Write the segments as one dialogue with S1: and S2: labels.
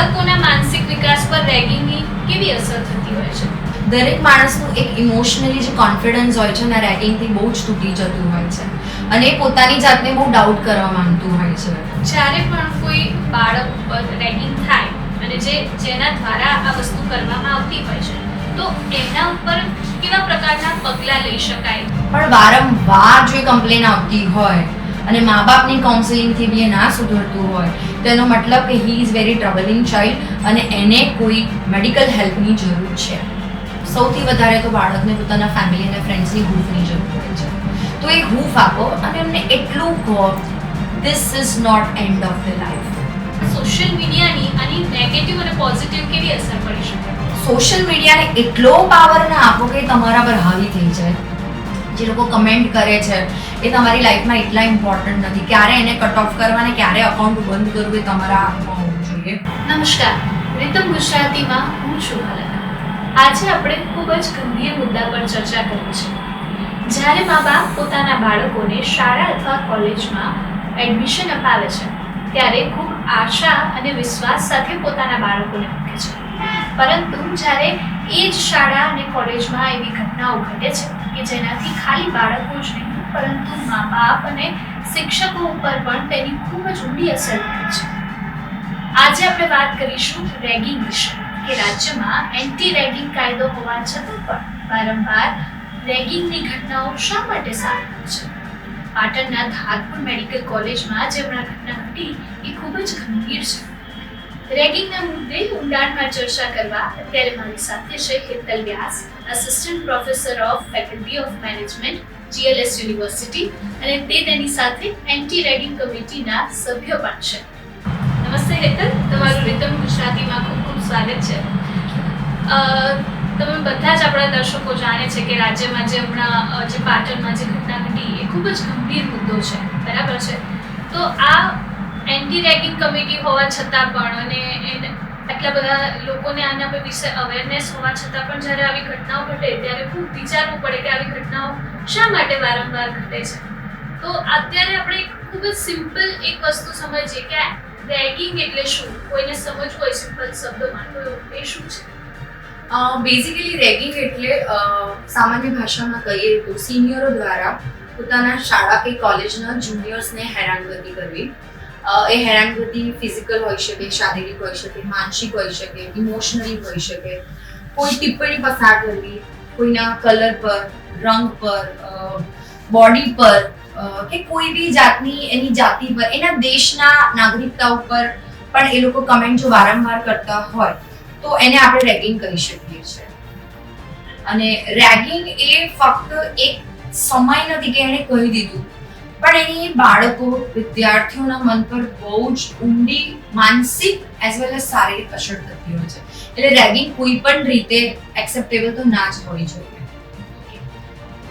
S1: બાળકોના માનસિક વિકાસ પર રેગિંગની કેવી અસર થતી હોય છે?
S2: દરેક માણસનું એક ઇમોશનલી જે કોન્ફિડન્સ હોય છે ને રેગિંગથી બહુ જ તૂટી જતું હોય છે. અને એ પોતાની જાતને બહુ ડાઉટ કરવા માંગતું હોય છે.
S1: જ્યારે પણ કોઈ બાળક ઉપર રેગિંગ થાય અને જે જેના દ્વારા આ વસ્તુ કરવામાં આવતી હોય છે તો એમના ઉપર કેવા પ્રકારના પગલાં લઈ શકાય?
S2: પણ વારંવાર જો કમ્પ્લેન આવતી હોય અને મા બાપની કાઉન્સિલિંગથી બી એ ના સુધરતું હોય. તો એનો મતલબ કે he is very troubling child અને એને કોઈ મેડિકલ હેલ્પની જરૂર છે. સૌથી વધારે તો બાળકને પોતાના ફેમિલી અને ફ્રેન્ડ્સની હૂફની જરૂર હોય છે. તો એ હૂફ આપો અને એમને એટલું કહો this is not end of the life
S1: social મીડિયાની આની નેગેટિવ અને પોઝિટિવ કેવી અસર પડી શકે?
S2: સોશિયલ મીડિયાને એટલો પાવર ના આપો કે તમારા પર હાવી થઈ જાય. જે લોકો કમેન્ટ કરે છે, એ તમારી લાઈફમાં એટલા ઇમ્પોર્ટન્ટ નથી. ક્યારે એને કટ ઓફ કરવા ને ક્યારે અકાઉન્ટ બંધ કરવું એ તમારા હાથમાં હોવું જોઈએ.
S1: નમસ્કાર. રીતમ ગુજરાતીમાં હું છું હલક આજે આપણે ખૂબ જ ગંભીર મુદ્દા પર ચર્ચા કરી છે. જ્યારે મા બાપ પોતાના બાળકોને શાળા અથવા કોલેજમાં એડમિશન અપાવે છે, ત્યારે ખૂબ આશા અને વિશ્વાસ સાથે પોતાના બાળકોને મૂકે છે. પરંતુ જ્યારે એ જ શાળા અને કોલેજમાં એવી ઘટનાઓ ઘટે છે કે જેનાથી ખાલી બાળકો જ નહીં, પરંતુ મા બાપ અને શિક્ષકો ઉપર પણ તેની ખૂબ જ ઊંડી અસર પડે છે. આજે આપણે વાત કરીશું રેગિંગ વિશે, કે રાજ્યમાં એન્ટી રેગિંગ કાયદો હોવા છતાં પણ વારંવાર રેગિંગની ઘટનાઓ શા માટે સામે છે? પાટણના ધારપુર મેડિકલ કોલેજમાં જે ઘટના ઘટી, એ ખૂબ જ ગંભીર છે. રેગિંગના મુદ્દે ઊંડાણમાં ચર્ચા કરવા અત્યારે મારી સાથે છે Hetal Vyas assistant professor of faculty of management GLS university અને તે તેની સાથે એન્ટી રેગિંગ કમિટીના સભ્ય પણ છે. નમસ્તે હેતલ, તમારું રીતમ ગુજરાતીમાં ખૂબ ખૂબ સ્વાગત છે. તમે બધા જ આપણા દર્શકો જાણે છે કે રાજ્યમાં જે હમણાં જે પાટણમાં જે ઘટના ઘટી એ ખૂબ જ ગંભીર મુદ્દો છે. બરાબર છે? તો આ એન્ટી રેગિંગ કમિટી હોવા છતાં પણ અને એને આટલા બધા લોકોને આના પર વિશે અવેરનેસ હોવા છતાં પણ જ્યારે આવી ઘટનાઓ ઘટે ત્યારે ખૂબ વિચારવું પડે કે આવી ઘટનાઓ શા માટે વારંવાર ઘટે છે. તો અત્યારે આપણે ખૂબ જ સિમ્પલ એક વસ્તુ સમજીએ કે રેગિંગ એટલે શું? કોઈને સમજવું હોય સિમ્પલ શબ્દોમાં, તો એ શું છે?
S2: બેઝિકલી રેગિંગ એટલે સામાન્ય ભાષામાં કહીએ તો સિનિયરો દ્વારા પોતાના શાળા કે કોલેજના જુનિયર્સને હેરાનગતિ કરવી. એ હેરાનગતિ ફિઝિકલ હોઈ શકે, શારીરિક હોઈ શકે, માનસિક હોઈ શકે ઇમોશનલી હોઈ શકે. કોઈ ટિપ્પણી પસાર કરવી, કોઈના કલર પર, રંગ પર બોડી પર કે કોઈ બી જાતની એની જાતિ પર, એના દેશના નાગરિકતા ઉપર પણ એ લોકો કમેન્ટ જો વારંવાર કરતા હોય, તો એને આપણે રેગિંગ કહી શકીએ છીએ. અને રેગિંગ એ ફક્ત એક સમય નથી કે એણે કહી દીધું. પણ એની બાળકો, વિદ્યાર્થીઓના મન પર બહુ જ ઊંડી માનસિક એઝ વેલ એઝ શારીરિક અસર થતી હોય છે. એટલે રેગિંગ કોઈ પણ રીતે એક્સેપ્ટેબલ તો ના જ હોવી જોઈએ.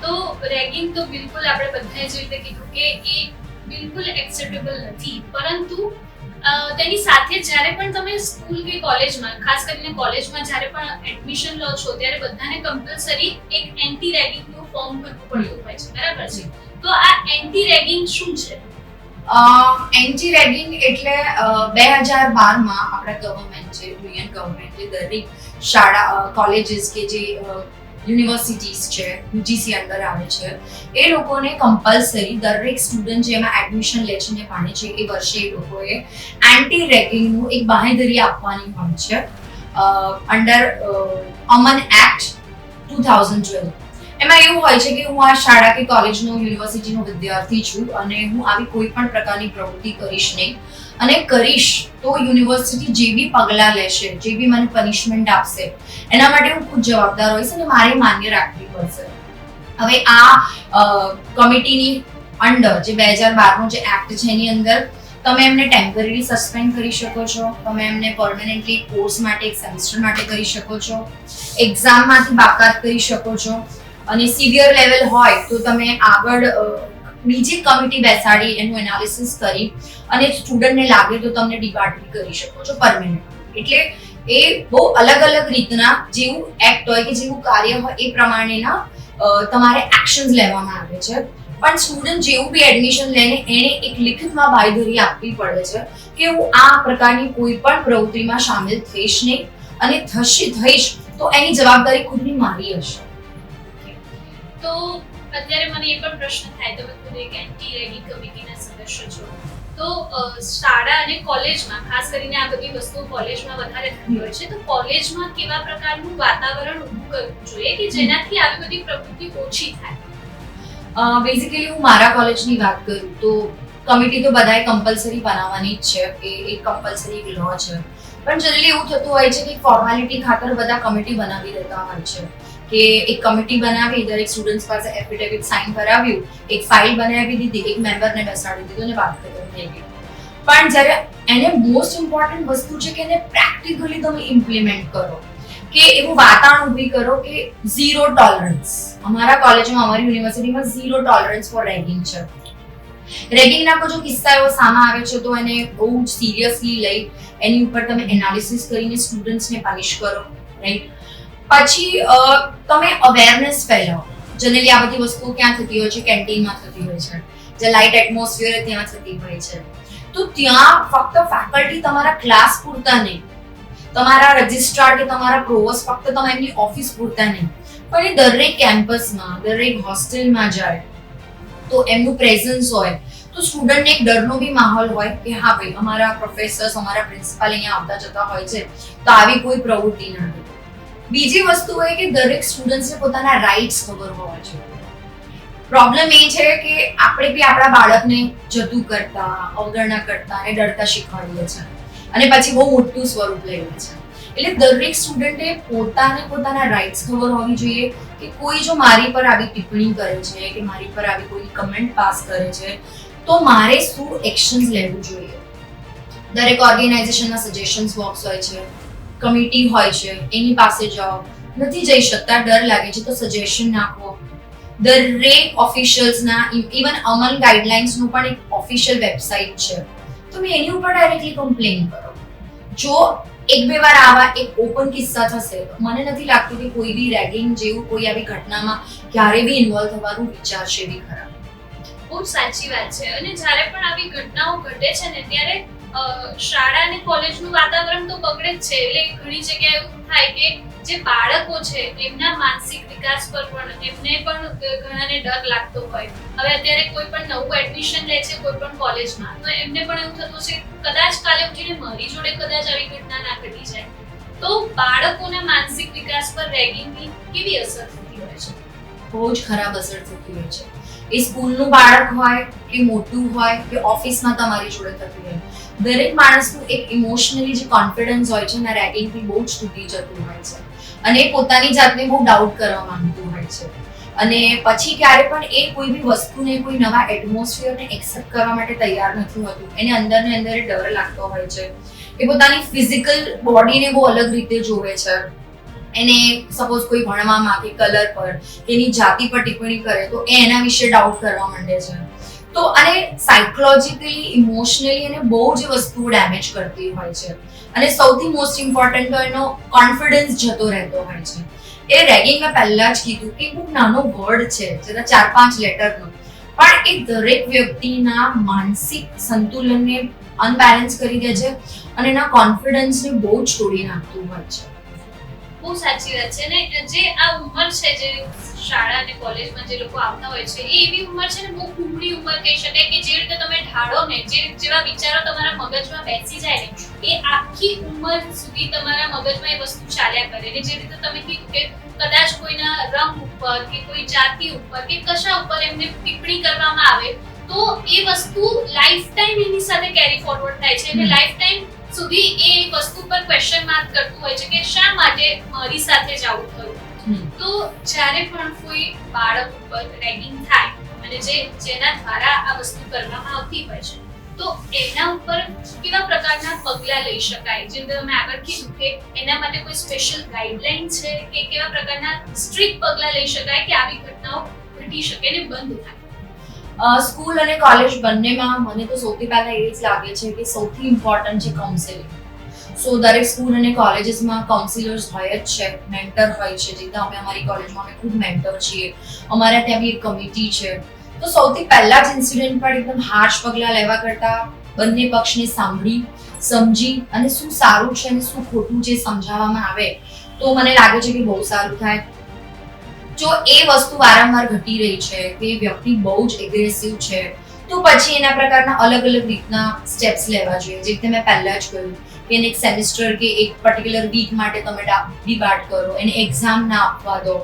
S1: તો રેગિંગ તો બિલકુલ આપણે બધાએ જે રીતે કીધું કે એ બિલકુલ એક્સેપ્ટેબલ નથી. પરંતુ તેની સાથે જ્યારે પણ તમે સ્કૂલ કે કોલેજમાં ખાસ કરીને કોલેજમાં જ્યારે પણ એડમિશન લો છો, ત્યારે બધાને કમ્પલસરી એક એન્ટી રેગિંગનું ફોર્મ ભરવું પડતું હોય છે. બરાબર છે? તો આ એન્ટી રેગિંગ શું છે?
S2: એન્ટી રેગિંગ એટલે બે હજાર બારમાં આપણા ગવર્મેન્ટ છે યુનિયન ગવર્મેન્ટ જે દરેક શાળા કોલેજીસ કે જે યુનિવર્સિટીઝ છે યુજીસી અંદર આવે છે, એ લોકોને કમ્પલસરી દરેક સ્ટુડન્ટ જેમાં એડમિશન લે છે ને ભણે છે, એ વર્ષે એ લોકોએ એન્ટી રેગિંગનું એક બાંહેધરી આપવાની હોય છે અંડર અમન એક્ટ ટુ થાઉઝન્ડ ટ્વેલ્વ એમાં એવું હોય છે કે હું આ શાળા કે કોલેજનો યુનિવર્સિટીનો વિદ્યાર્થી છું અને હું આવી કોઈ પણ પ્રકારની પ્રવૃત્તિ કરીશ નહીં. અને કરીશ તો યુનિવર્સિટી જે બી પગલાં લેશે, જે બી મને પનિશમેન્ટ આપશે, એના માટે હું ખુદ જવાબદાર હોઈશ અને મારે માન્ય રાખવી પડશે. હવે આ કમિટીની અંડર જે બે હજાર બારનો જે એક્ટ છે એની અંદર, તમે એમને ટેમ્પરરી સસ્પેન્ડ કરી શકો છો. તમે એમને પરમનન્ટલી કોર્સ માટે, એક સેમેસ્ટર માટે કરી શકો છો. એક્ઝામમાંથી બાકાત કરી શકો છો. અને સિવિયર લેવલ હોય તો તમે આગળ બીજી કમિટી બેસાડી એનું એનાલિસિસ કરી અને સ્ટુડન્ટને લાગે તો તમને ડિપાર્ટમેન્ટ કરી શકો છો પરમેનન્ટ એટલે એ બહુ અલગ અલગ રીતના જેવું એક્ટ હોય કે જેવું કાર્ય હોય એ પ્રમાણેના તમારે એક્શન્સ લેવામાં આવે છે. પણ સ્ટુડન્ટ જેવું બી એડમિશન લઈને એને એક લિખિતમાં બાંયધરી આપવી પડે છે કે હું આ પ્રકારની કોઈ પણ પ્રવૃત્તિમાં સામેલ થઈશ નહીં અને થશે, થઈશ તો એની જવાબદારી ખુદની મારી હશે.
S1: તો અત્યારે મને એ પણ પ્રશ્ન થાય, તમે ખુદ એક એન્ટી રેગિંગ કમિટીના સદસ્ય છો. તો શાળા અને કોલેજમાં, ખાસ કરીને આ બધી વસ્તુઓ કોલેજમાં વધારે થતી હોય છે, તો કોલેજમાં કેવા પ્રકારનું વાતાવરણ ઊભું કરવું જોઈએ કે જેનાથી આવી બધી પ્રવૃત્તિ ઓછી થાય?
S2: બેઝિકલી હું મારા કોલેજની વાત કરું તો કમિટી તો બધાએ કમ્પલસરી બનાવવાની જ છે, એ એક કમ્પલસરી લો છે. પણ જનરલી એવું થતું હોય છે કે ફોર્માલિટી ખાતર બધા કમિટી બનાવી દેતા હોય છે. કે એક કમિટી બનાવી દરેક સ્ટુડન્ટ્સ પાસે એફિડેવિટ સાઇન કરાવ્યું, એક ફાઇલ બનાવી દીધી, એક મેમ્બરને બેસાડી દીધું અને વાત ખતમ થઈ ગઈ પણ જ્યારે એને મોસ્ટ ઇમ્પોર્ટન્ટ વસ્તુ છે કે એને પ્રેક્ટિકલી તમે ઇમ્પ્લિમેન્ટ કરો, કે એવું વાતાવરણ ઊભી કરો કે ઝીરો ટોલરન્સ અમારા કોલેજમાં અમારી યુનિવર્સિટીમાં ઝીરો ટોલરન્સ ફોર રેગિંગ છે. રેગિંગના કોઈ જો કિસ્સા એવો સામે આવે છે, તો એને બહુ જ સિરિયસલી લઈ એની ઉપર તમે એનાલિસિસ કરીને સ્ટુડન્ટ્સને પનિશ કરો રાઈટ પછી તમે અવેરનેસ ફેલાવો. જનરલી આ બધી વસ્તુઓ ક્યાં થતી હોય છે? કેન્ટીનમાં થતી હોય છે. જે લાઇટ એટમોસ્ફિયર ત્યાં થતી હોય છે. તો ત્યાં ફક્ત ફેકલ્ટી તમારા ક્લાસ પૂરતા નહીં. તમારા રજિસ્ટ્રાર કે તમારા પ્રોવોસ ફક્ત તમે એમની ઓફિસ પૂરતા નહીં. પણ એ દરેક કેમ્પસમાં દરેક હોસ્ટેલમાં જાય. તો એમનું પ્રેઝન્સ હોય. તો સ્ટુડન્ટને એક ડરનો બી માહોલ હોય કે હા ભાઈ, અમારા પ્રોફેસર્સ અમારા પ્રિન્સિપાલ અહીંયા આવતા જતા હોય છે. તો આવી કોઈ પ્રવૃત્તિ ના થાય બીજી વસ્તુ એ કે દરેક સ્ટુડન્ટ્સને પોતાના રાઇટ્સ ખબર હોવા જોઈએ. પ્રોબ્લેમ એ છે કે આપણે બી આપણા બાળકને જતું કરતા, અવગણના કરતા અને ડરતા શીખવાડીએ છીએ. અને પછી બહુ મોટું સ્વરૂપ લઈએ છે એટલે દરેક સ્ટુડન્ટે પોતાને પોતાના રાઇટ્સ ખબર હોવી જોઈએ કે કોઈ જો મારી પર આવી ટિપ્પણી કરે છે કે મારી પર આવી કોઈ કમેન્ટ પાસ કરે છે, તો મારે શું એક્શન્સ લેવું જોઈએ? દરેક ઓર્ગેનાઇઝેશનના સજેશન્સ બોક્સ હોય છે. કમિટી હોય છે, એની પાસે જાઓ. નથી જઈ શકતા, ડર લાગે છે, તો સજેશન નાખો દરેક ઓફિશિયલ્સના ઇવન અમલ ગાઈડલાઇન્સનું પણ એક ઓફિશિયલ વેબસાઇટ છે. તમે એની ઉપર ડાયરેક્ટલી કમ્પ્લેન કરો. જો એક બે વાર આવા એક ઓપન કિસ્સા થશે, મને નથી લાગતું કે કોઈ બી રેગિંગ જેવું કોઈ આવી ઘટનામાં ક્યારે બી ઇન્વોલ્વ થવાનું વિચારશે બી ખરા.
S1: ખૂબ સાચી વાત છે. અને જ્યારે પણ આવી ઘટનાઓ ઘટે છે ને, ત્યારે શાળા અને કોલેજનું વાતાવરણ તો બગડે જ છે. એટલે ઘણી જગ્યાએ એવું થાય કે જે બાળકો છે, એમના માનસિક વિકાસ પર પણ એમને પણ ઘણાને ડર લાગતો હોય. હવે અત્યારે કોઈ પણ નવું એડમિશન લે છે કોઈ પણ કોલેજમાં, તો એમને પણ એવું થતું છે કદાચ કાલે ઉઠીને મારી જોડે કદાચ આવી ઘટના ના ઘટી જાય. તો બાળકોના માનસિક વિકાસ પર રેગિંગની કેવી અસર થતી હોય છે?
S2: બહુ જ ખરાબ અસર થતી હોય છે. એ સ્કૂલનું બાળક હોય કે મોટું હોય કે ઓફિસમાં તમારી જોડે થતી હોય. દરેક માણસનું એક ઇમોશનલી જે કોન્ફિડન્સ હોય છે ને રેગિંગથી બહુ જ તૂટી જતું હોય છે. અને એ પોતાની જાતને બહુ ડાઉટ કરવા માંગતું હોય છે. અને પછી ક્યારે પણ એ કોઈ બી વસ્તુને, કોઈ નવા એટમોસ્ફિયરને એક્સેપ્ટ કરવા માટે તૈયાર નથી હોતું. એને અંદર ને અંદર ડર લાગતો હોય છે. એ પોતાની ફિઝિકલ બોડીને બહુ અલગ રીતે જોવે છે. એને સપોઝ કોઈ ભણવામાં કે કલર પર એની જાતિ પર ટિપ્પણી કરે તો એ એના વિશે ડાઉટ કરવા માંડે છે. તો અને સાયકોલોજીકલી ઇમોશનલી એને બહુ જ વસ્તુ ડેમેજ કરતી હોય છે. અને સૌથી મોસ્ટ ઇમ્પોર્ટન્ટ તો એનો કોન્ફિડન્સ જતો રહેતો હોય છે. એ રેગિંગ મેં પહેલા જ કીધું કે ખૂબ નાનો વર્ડ છે, જેના ચાર પાંચ લેટરનો પણ એ દરેક વ્યક્તિના માનસિક સંતુલનને અનબેલેન્સ કરી દે છે અને એના કોન્ફિડન્સને બહુ જ તોડી નાખતું હોય છે.
S1: બહુ સાચી વાત છે ને? જે આ ઉંમર છે જે શાળા અને કોલેજમાં જે લોકો આવતા હોય છે એ એવી ઉંમર છે ને બહુ કુમળી ઉંમર કહી શકાય કે જે રીતે તમે ઢાળો ને જે જેવા વિચારો તમારા મગજમાં બેસી જાય ને એ આખી ઉંમર સુધી તમારા મગજમાં એ વસ્તુ ચાલ્યા કરે ને. જે રીતે તમે કીધું કે કદાચ કોઈના રંગ ઉપર કે કોઈ જાતિ ઉપર કે કશા ઉપર એમને ટિપ્પણી કરવામાં આવે તો એ વસ્તુ લાઈફ ટાઈમ એની સાથે કેરી ફોરવર્ડ થાય છે. અને. લાઈફ ટાઈમ સુધી એ વસ્તુ પર ક્વેશ્ચન માર્ક કરતું હોય છે કે શા માટે મારી સાથે જ આવું થયું? તો જ્યારે પણ કોઈ બાળક ઉપર રેગિંગ થાય અને જે જેના દ્વારા આ વસ્તુ કરવામાં આવતી હોય છે તો એના ઉપર કેવા પ્રકારના પગલાં લઈ શકાય? જેમ કે તમે આગળ કીધું કે એના માટે કોઈ સ્પેશિયલ ગાઈડલાઈન છે કે કેવા પ્રકારના સ્ટ્રિક્ટ પગલાં લઈ શકાય કે આવી ઘટનાઓ ઘટી શકે ને બંધ થાય?
S2: સ્કૂલ અને કોલેજ બંનેમાં મને તો સૌથી પહેલા એ જ લાગે છે કે સૌથી ઇમ્પોર્ટન્ટ છે કાઉન્સેલિંગ સો દરેક સ્કૂલ અને કોલેજીસમાં કાઉન્સિલર્સ હોય જ છે મેન્ટર હોય છે, જે અમે અમારી કોલેજમાં અમે ખૂબ મેન્ટર છીએ. અમારા ત્યાં બી એક કમિટી છે. તો સૌથી પહેલા જ ઇન્સિડન્ટ પર એકદમ હાર્શ પગલાં લેવા કરતાં બંને પક્ષને સાંભળી, સમજી અને શું સારું છે અને શું ખોટું છે સમજાવવામાં આવે, તો મને લાગે છે કે બહુ સારું થાય. જો એ વસ્તુ વારંવાર ઘટી રહી છે, કે વ્યક્તિ બહુ જ એગ્રેસિવ છે, તો પછી એના પ્રકારના અલગ અલગ રીતના સ્ટેપ્સ લેવા જોઈએ. જે રીતે મેં પહેલા જ કહ્યું કે એને એક સેમિસ્ટર કે એક પર્ટિક્યુલર વીક માટે તમે ડિબાટ કરો, એને એક્ઝામ ના આપવા દો.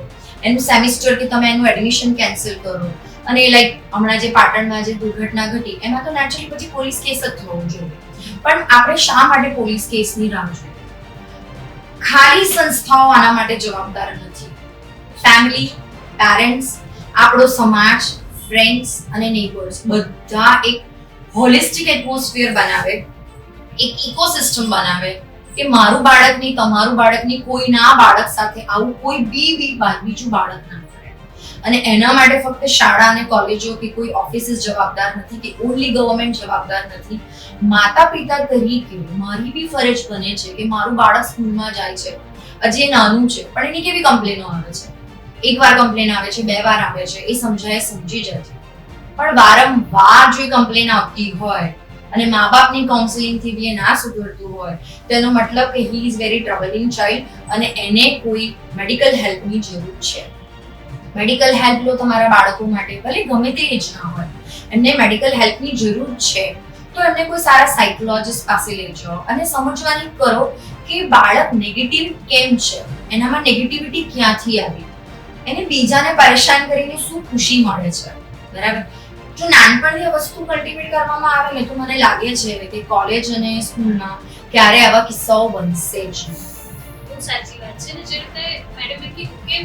S2: એનું સેમિસ્ટર કે તમે એનું એડમિશન કેન્સલ કરો. અને લાઈક હમણાં જે પાટણમાં જે દુર્ઘટના ઘટી, એમાં તો નેચરલી પછી પોલીસ કેસ જ થવો જોઈએ. પણ આપણે શા માટે પોલીસ કેસની રાહ જોઈએ? ખાલી સંસ્થાઓ આના માટે જવાબદાર નથી. ફેમિલી પેરેન્ટ્સ આપણો સમાજ ફ્રેન્ડ્સ અને નેબર્સ બધા એક હોલિસ્ટિક એટમોસ્ફિયર બનાવે, એક ઇકોસિસ્ટમ બનાવે કે મારું બાળક નહીં, તમારું બાળક નહીં કોઈના બાળક સાથે આવું કોઈ બી બી બીજું બાળક ના કરે. અને એના માટે ફક્ત શાળા અને કોલેજો કે કોઈ ઓફિસીસ જવાબદાર નથી કે ઓનલી ગવર્મેન્ટ જવાબદાર નથી. માતા પિતા તરીકે મારી બી ફરજ બને છે કે મારું બાળક સ્કૂલમાં જાય છે. હજી એ નાનું છે, પણ એની કેવી કમ્પ્લેનો આવે છે? એક વાર કમ્પ્લેન આવે છે, બે વાર આવે છે, એ સમજાય, સમજી જશે પણ વારંવાર જો કમ્પ્લેન આવતી હોય અને મા બાપની કાઉન્સિલિંગથી બી એ ના સુધરતું હોય, તો એનો મતલબ કે he is very troubling child અને એને કોઈ મેડિકલ હેલ્પની જરૂર છે. મેડિકલ હેલ્પ લો તમારા બાળકો માટે, ભલે ગમે તે એજ ના હોય, એમને મેડિકલ હેલ્પની જરૂર છે. તો એમને કોઈ સારા સાયકોલોજિસ્ટ પાસે લઈ જાઓ અને સમજવાની કરો કે બાળક નેગેટિવ કેમ છે? એનામાં નેગેટિવિટી ક્યાંથી આવી? એને બીજાને પરેશાન કરીને શું ખુશી મળે છે? બરાબર? જો નાનપણથી આ વસ્તુ કલ્ટિવેટ કરવામાં આવે ને તો મને લાગે છે કે કોલેજ અને સ્કૂલમાં ક્યારે આવા કિસ્સાઓ બનશે જ
S1: બહુ સાચી વાત છે ને, જે રીતે મેડમે કીધું કે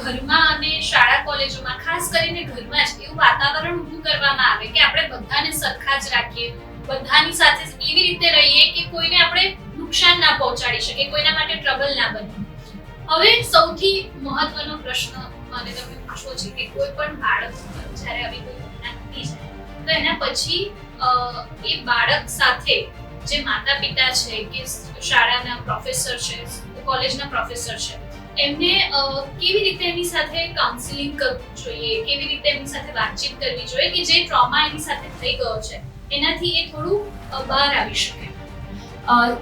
S1: ઘરમાં અને શાળા કોલેજોમાં, ખાસ કરીને ઘરમાં જ એવું વાતાવરણ ઊભું કરવામાં આવે કે આપણે બધાને સરખા જ રાખીએ, બધાની સાથે એવી રીતે રહીએ કે કોઈને આપણે નુકસાન ના પહોંચાડી શકીએ, કોઈના માટે ટ્રબલ ના બને. હવે સૌથી મહત્વનો પ્રશ્ન મને તમે પૂછવો છે કે કોઈ પણ બાળક જ્યારે આવી કોઈ તો એના પછી એ બાળક સાથે જે માતા પિતા છે કે શાળાના પ્રોફેસર છે કોલેજના પ્રોફેસર છે, એમને કેવી રીતે એની સાથે કાઉન્સિલિંગ કરવું જોઈએ? કેવી રીતે એમની સાથે વાતચીત કરવી જોઈએ? કે જે ટ્રોમા એની સાથે થઈ ગયો છે, એનાથી એ થોડું બહાર આવી શકે.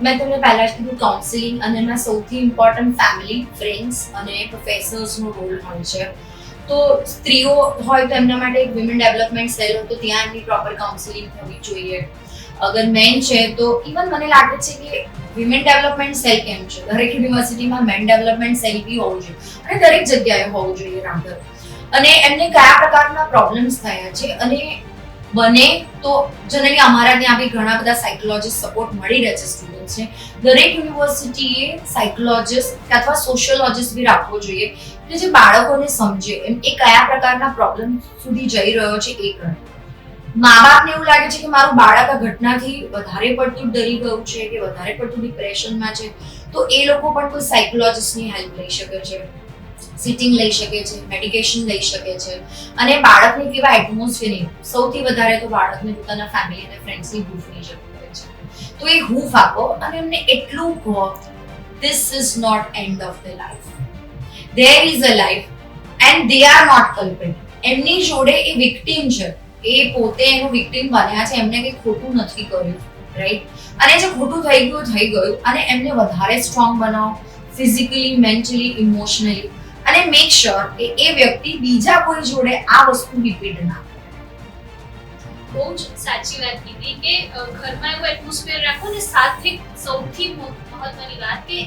S2: મેં તમને પહેલા જ કીધું કાઉન્સિલિંગ અને એમાં સૌથી ઇમ્પોર્ટન્ટ ફેમિલી ફ્રેન્ડ્સ અને પ્રોફેસર્સનો રોલ હોય છે. તો સ્ત્રીઓ હોય તો એમના માટે એક વિમેન ડેવલપમેન્ટ સેલ હોય તો ત્યાં એમની પ્રોપર કાઉન્સિલિંગ થવી જોઈએ. અગર મેન છે તો ઇવન મને લાગે છે કે વિમેન ડેવલપમેન્ટ સેલ કેમ છે? દરેક યુનિવર્સિટીમાં મેન ડેવલપમેન્ટ સેલ બી હોવું જોઈએ અને દરેક જગ્યાએ હોવું જોઈએ રાધર અને એમને કયા પ્રકારના પ્રોબ્લેમ્સ થયા છે અને બને તો જનરલી અમારા ત્યાં બી ઘણા બધા સાયકોલોજીસ્ટ સપોર્ટ મળી રહે છે સ્ટુડન્ટ્સને દરેક યુનિવર્સિટીએ સાયકોલોજીસ્ટ અથવા સોશિયોલોજીસ્ટ બી રાખવો જોઈએ. કે જે બાળકોને સમજે એમ એ કયા પ્રકારના પ્રોબ્લેમ સુધી જઈ રહ્યો છે એ કરે. મા બાપને એવું લાગે છે કે મારું બાળક આ ઘટનાથી વધારે પડતું ડરી ગયું છે કે વધારે પડતું ડિપ્રેશનમાં છે, તો એ લોકો પણ કોઈ સાયકોલોજીસ્ટની હેલ્પ લઈ શકે છે. સિટિંગ લઈ શકે છે મેડિકેશન લઈ શકે છે. અને બાળકને કેવા એટમોસ્ફિયર સૌથી વધારે તો બાળકને પોતાના ફેમિલી અને ફ્રેન્ડ્સની હૂંફની જરૂર હોય છે. તો એ હૂંફ આપો અને એમને એટલું કહો this is not end of the life there is a life and they are not culprit એમની જોડે એ વિક્ટીમ છે. એ પોતે એનું વિક્ટીમ બન્યા છે, એમને કંઈ ખોટું નથી કર્યું રાઈટ અને જે ખોટું થઈ ગયું થઈ ગયું. અને એમને વધારે સ્ટ્રોંગ બનાવો ફિઝિકલી મેન્ટલી ઇમોશનલી અને મેક શ્યોર કે એ વ્યક્તિ બીજા કોઈ જોડે આ વસ્તુ રિપીટ ના
S1: બહુ જ સાચી વાત કીધી કે ઘરમાં એવું એટમોસ્ફિયર રાખો ને સાથે સૌથી મહત્વની વાત કે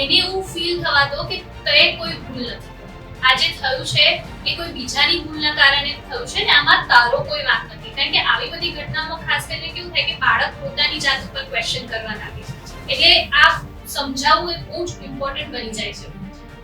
S1: એને એવું ફીલ થવા દો કે તે કોઈ ભૂલ નથી. આજે થયું છે એ કોઈ બીજાની ભૂલના કારણે થયું છે ને આમાં તારો કોઈ વાંક નથી. કારણ કે આવી બધી ઘટનામાં ખાસ કરીને કેવું થાય કે બાળક પોતાની જાત ઉપર ક્વેશ્ચન કરવા લાગે છે. એટલે આ સમજાવવું એ બહુ જ ઇમ્પોર્ટન્ટ બની જાય છે.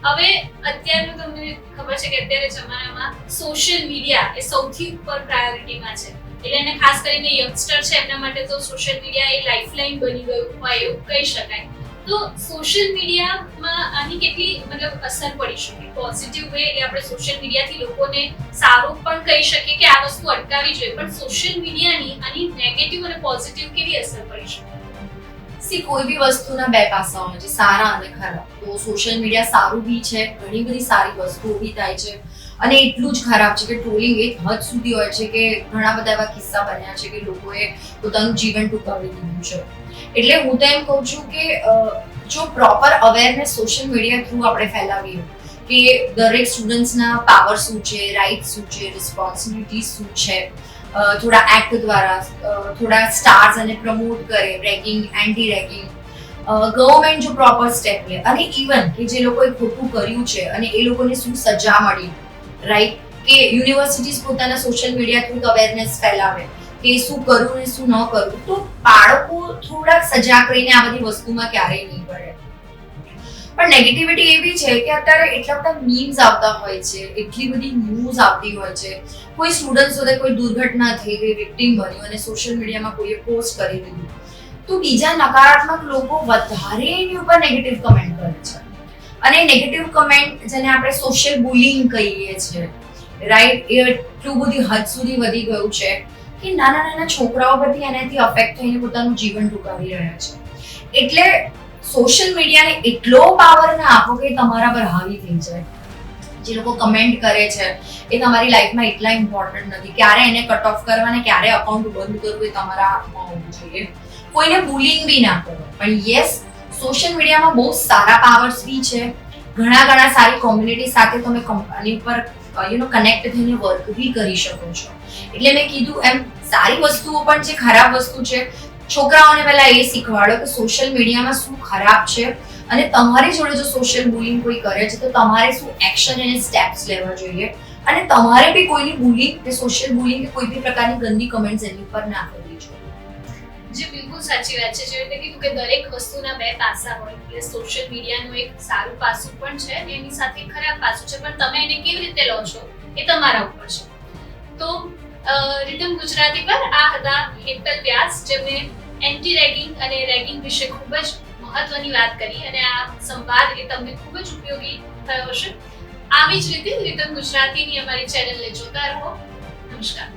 S1: હવે અત્યારનું તમને ખબર છે કે અત્યારે જમાનામાં સોશિયલ મીડિયા એ સૌથી ઉપર પ્રાયોરિટીમાં છે. એટલે એને ખાસ કરીને યંગસ્ટર છે, એમના માટે તો સોશિયલ મીડિયા એ લાઇફલાઇન બની ગયું હોય એવું કહી શકાય. તો સોશિયલ મીડિયામાં આની કેટલી મતલબ અસર પડી શકે? પોઝિટિવ વે એટલે આપણે સોશિયલ મીડિયાથી લોકોને સારું પણ કહી શકીએ કે આ વસ્તુ અટકાવી જોઈએ, પણ સોશિયલ મીડિયાની આની નેગેટિવ અને પોઝિટિવ કેવી અસર પડી શકે?
S2: સી કોઈ બી વસ્તુના બે પાસાઓ છે, સારા અને ખરાબ. તો સોશિયલ મીડિયા સારું બી છે, ઘણી બધી સારી વસ્તુઓ બી થાય છે અને એટલું જ ખરાબ છે કે ટ્રોલિંગ એક હદ સુધી હોય છે કે ઘણા બધા એવા કિસ્સા બન્યા છે કે લોકોએ પોતાનું જીવન ટૂંકાવી દીધું છે. એટલે હું તો એમ કહું છું કે જો proper awareness social media through આપણે ફેલાવીએ કે દરેક સ્ટુડન્ટ્સના પાવર શું છે રાઇટ શું છે રિસ્પોન્સિબિલિટી શું છે થોડા એક્ટ દ્વારા થોડા સ્ટાર્સ અને પ્રમોટ કરે રેગિંગ એન્ટી રેગિંગ ગવર્મેન્ટ જો પ્રોપર સ્ટેપ લે, અને ઇવન કે જે લોકોએ ખોટું કર્યું છે, અને એ લોકોને શું સજા મળી રાઈટ કે યુનિવર્સિટીઝ પોતાના સોશિયલ મીડિયા થ્રુ અવેરનેસ ફેલાવે. કે શું કરવું ને શું ન કરવું તો બાળકો થોડાક સજાગ રહીને આ બધી વસ્તુમાં ક્યારેય નહીં પડે. પણ નેગેટિવિટી એવી છે કે અત્યારે એટલા બધા મીમ્સ આવતા હોય છે, એટલી બધી ન્યૂઝ આવતી હોય છે. કોઈ સ્ટુડન્ટ સાથે કોઈ દુર્ઘટના થઈ ગઈ વિક્ટિમ બન્યું અને સોશિયલ મીડિયામાં કોઈએ પોસ્ટ કરી દીધું. તો બીજા નકારાત્મક લોકો વધારે એની ઉપર નેગેટિવ કમેન્ટ કરે છે. અને નેગેટિવ કમેન્ટ જેને આપણે સોશિયલ બુલિંગ કહીએ છીએ રાઈટ એ એટલું બધી હદ સુધી વધી ગયું છે કે નાના નાના છોકરાઓ બધી એનાથી અફેક્ટ થઈને પોતાનું જીવન ટૂંકાવી રહ્યા છે. એટલે સોશિયલ મીડિયાને એટલો પાવર ના આપો કે તમારા પર હાવી થઈ જાય. જે લોકો કમેન્ટ કરે છે, એ તમારી લાઈફમાં એટલા ઇમ્પોર્ટન્ટ નથી. ક્યારે એને કટ ઓફ કરવા ને ક્યારે અકાઉન્ટ બંધ કરવું એ તમારા હાથમાં હોવું જોઈએ. કોઈને બુલિંગ બી ના કરો. પણ યસ સોશિયલ મીડિયામાં બહુ સારા પાવર્સ બી છે. ઘણા ઘણા સારી કોમ્યુનિટી સાથે તમે કંપની ઉપર યુ નો કનેક્ટ થઈને વર્ક બી કરી શકો છો. એટલે મેં કીધું એમ, સારી વસ્તુઓ પણ છે, ખરાબ વસ્તુ છે છોકરાઓને પહેલા એ શીખવાડો કે સોશિયલ મીડિયામાં શું ખરાબ છે અને તમારી જોડે જો સોશિયલ બુલિંગ કોઈ કરે છે, તો તમારે શું એક્શન અને સ્ટેપ્સ લેવા જોઈએ? અને તમારે બી કોઈની બુલિંગ કે સોશિયલ બુલિંગ કે કોઈ બી પ્રકારની ગંદી કમેન્ટ્સ એની ઉપર ના કરવી જોઈએ.
S1: જે બિલકુલ સાચી વાત છે. જે રીતે કીધું કે દરેક વસ્તુના બે પાસા હોય, એટલે સોશિયલ મીડિયાનું એક સારું પાસું પણ છે એની સાથે ખરાબ પાસું છે. પણ તમે એને કેવી રીતે લો છો એ તમારા ઉપર છે. તો રિધમ ગુજરાતી પર આ હતા હેતલ વ્યાસ, જેમણે એન્ટી રેગિંગ અને રેગિંગ વિશે ખૂબ જ મહત્વની વાત કરી અને આ સંવાદ એ તમને ખૂબ જ ઉપયોગી થયો હશે. આવી જ રીતે રિધમ ગુજરાતીની અમારી ચેનલને જોતા રહો. નમસ્કાર.